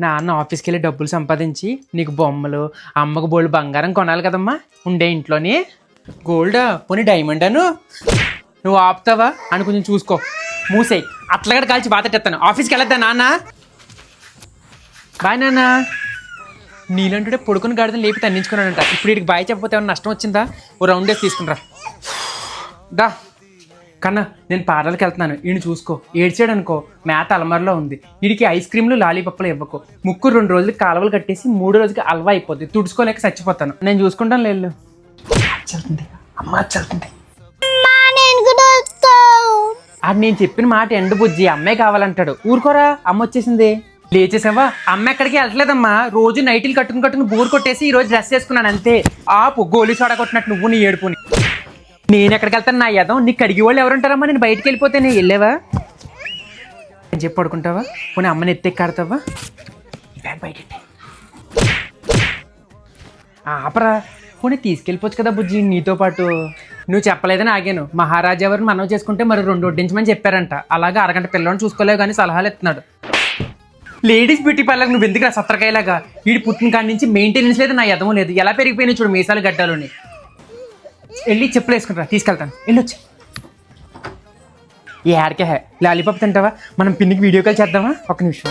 నాన్న ఆఫీస్కి వెళ్ళి డబ్బులు సంపాదించి నీకు బొమ్మలు అమ్మకు బోల్డ్ బంగారం కొనాలి కదమ్మా. ఉండే ఇంట్లోని. గోల్డ్ పోనీ డైమండ్ అను? నువ్వు ఆపుతావా? అని కొంచెం చూసుకో. మూసేయి. అట్లగడ కాల్చి బాతెట్టేస్తాను ఆఫీస్కి వెళ్ళొద్దా నాన్న? బాయ్ నాన్న. నీలంటే పొడుకుని గాడిదని లేపి తన్నించుకున్నాడంట. ఇప్పుడు వీడికి బాయ్ చెప్పకపోతే ఏమైనా నష్టం వచ్చిందా? ఓ రౌండ్ వేసి తీసుకునిరా దా. కన్నా నేను పార్లర్కి వెళ్తున్నాను. ఈయన చూసుకో. ఏడ్చాడు అనుకో మేత అలమరలో ఉంది. వీడికి ఐస్ క్రీమ్లు లాలీపప్పులు ఇవ్వకు. ముక్కు రెండు రోజులకి కాలువలు కట్టేసి మూడు రోజులకి అల్వా అయిపోద్ది. తుడుచుకోలేక చచ్చిపోతాను. నేను చూసుకుంటాను లేదు చల్లుతుంది అమ్మ వస్తాను. అది నేను చెప్పిన మాట ఎండు బుజ్జి. అమ్మాయి కావాలంటాడు. ఊరుకోరా అమ్మ వచ్చేసింది. లేచేసావా? అమ్మ ఎక్కడికి వెళ్ళట్లేదమ్మా. రోజు నైటీలు కట్టుకుని కట్టుకుని బోర్ కొట్టేసి ఈ రోజు డ్రెస్ వేసుకున్నాను అంతే. ఆపు గోలీ సోడా కొట్టినట్టు నువ్వు నీ ఏడుపుని. నేను ఎక్కడికి వెళ్తాను? నా యదం. నీకు అడిగి వాళ్ళు ఎవరుంటారమ్మా నేను బయటికి వెళ్ళిపోతే నేను వెళ్ళావా? అని చెప్పి పడుకుంటావా? పోనీ అమ్మని ఎత్తెక్కాడతావా బ్యాగ్ బయట ఆపరా. పోనీ తీసుకెళ్ళిపోవచ్చు కదా బుజ్జి నీతో పాటు. నువ్వు చెప్పలేదని ఆగాను. మహారాజా ఎవరిని మనం చేసుకుంటే మరి రెండు వడ్డించమని చెప్పారంట. అలాగే అరగంట పిల్లలను చూసుకోలేవు కానీ సలహాలు ఇస్తున్నాడు. లేడీస్ బ్యూటీ పార్లర్ నువ్వు ఎందుకు సత్రకాయలాగా? వీడి పుట్టిన కాడి నుంచి మెయింటెనెన్స్ లేదు నా యదము లేదు. ఎలా పెరిగిపోయినాయి చూడు మీసాలు గడ్డాలోని. వెళ్ళి చెప్పులు వేసుకుంటా తీసుకెళ్తాను. వెళ్ళొచ్చు. ఏ ఆడికే లాలీపాప్ తింటావా? మనం పిన్నికి వీడియో కాల్ చేద్దామా? ఒక నిమిషం.